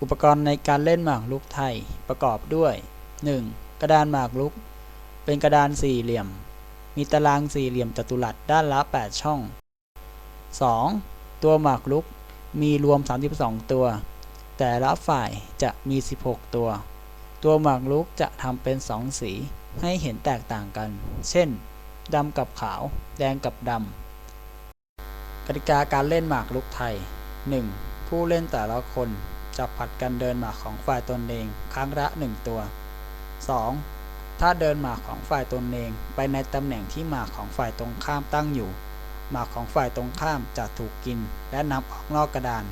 อุปกรณ์ในการเล่นหมากรุกไทยประกอบด้วย 1. กระดานหมากรุก เป็นกระดานสี่เหลี่ยม มีตารางสี่เหลี่ยมจัตุรัสด้านละ 8 ช่อง 2. ตัวหมากรุกมีรวม 32 ตัว แต่ละฝ่ายจะมี 16 ตัว ตัวหมากรุกจะทำเป็น 2 สีให้เห็นแตกต่างกัน เช่นดำกับขาว แดงกับดำกติกาการเล่นหมากรุกไทย 1. ผู้เล่นแต่ละคน จะผัดกันเดินหมากของฝ่ายตนเอง ครั้งละ1ตัว 2. ถ้าเดินหมากของฝ่ายตนเองไปในตำแหน่งที่หมากของฝ่ายตรงข้ามตั้งอยู่ หมากของฝ่ายตรงข้ามจะถูกกินและนำออกนอกกระดาน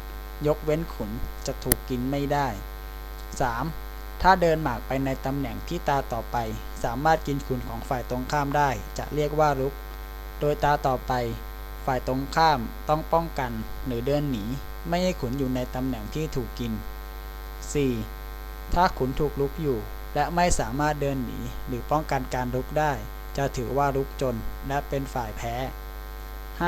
ยกเว้นขุนจะถูกกินไม่ได้ 3. ถ้าเดินหมากไปในตำแหน่งที่ตาต่อไป สามารถกินขุนของฝ่ายตรงข้ามได้ จะเรียกว่ารุก โดยตาต่อไป ฝ่ายตรงข้ามต้องป้องกันหรือเดินหนี ไม่ให้ขุนอยู่ในตำแหน่งที่ถูกกิน 4. ถ้าขุนถูกลุกอยู่ และไม่สามารถเดินหนีหรือป้องกันการลุกได้ จะถือว่าลุกจนและเป็นฝ่ายแพ้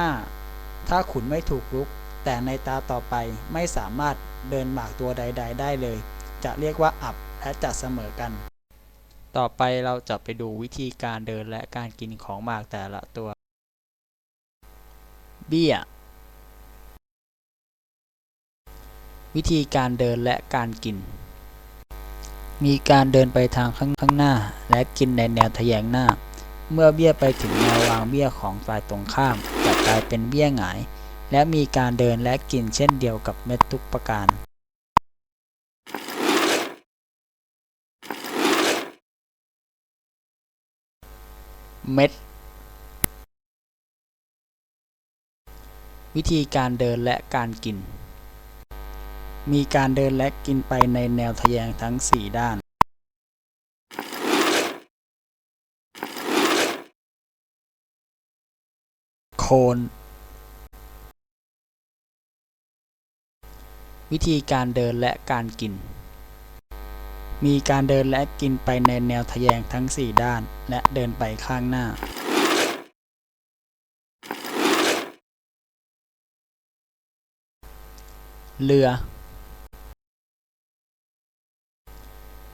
5. ถ้าขุนไม่ถูกลุก แต่ในตาต่อไปไม่สามารถเดินหมากตัวใด ๆ ได้เลย จะเรียกว่าอับและจะเสมอกัน ต่อไปเราจะไปดูวิธีการเดินและการกินของหมากแต่ละตัว เบี้ย วิธีการเดินและการกิน มีการเดินไปทางข้างข้างหน้า และกินในแนวทะแยงหน้า เมื่อเบี้ยไปถึงแนววางเบี้ยของฝ่ายตรงข้ามจะกลายเป็นเบี้ยหงาย และมีการเดินและกินเช่นเดียวกับเม็ดทุกประการเม็ด วิธีการเดินและการกิน มีการเดินและกินไปในแนวทะแยงทั้ง 4 ด้าน โคน วิธีการเดินและการกิน มีการเดินและกินไปในแนวทะแยงทั้ง 4 ด้าน และเดินไปข้างหน้า เรือ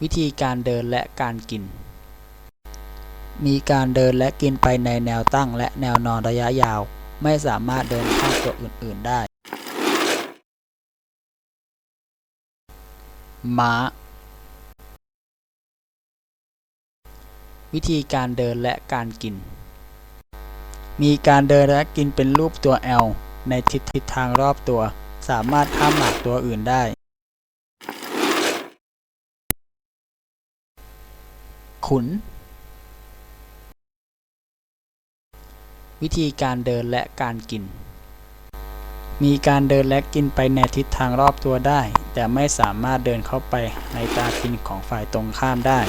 วิธีการเดินและการกิน มีการเดินและกินไปในแนวตั้งและแนวนอนระยะยาว ไม่สามารถเดินข้ามตัวอื่น ๆ ได้ ม้า วิธีการเดินและการกิน มีการเดินและกินเป็นรูปตัว L ในทิศทิศทางรอบตัว สามารถข้ามหมากตัวอื่นได้ ขุน วิธีการเดินและการกิน มีการเดินและกินไปในทิศทางรอบตัวได้ แต่ไม่สามารถเดินเข้าไปในตากินของฝ่ายตรงข้ามได้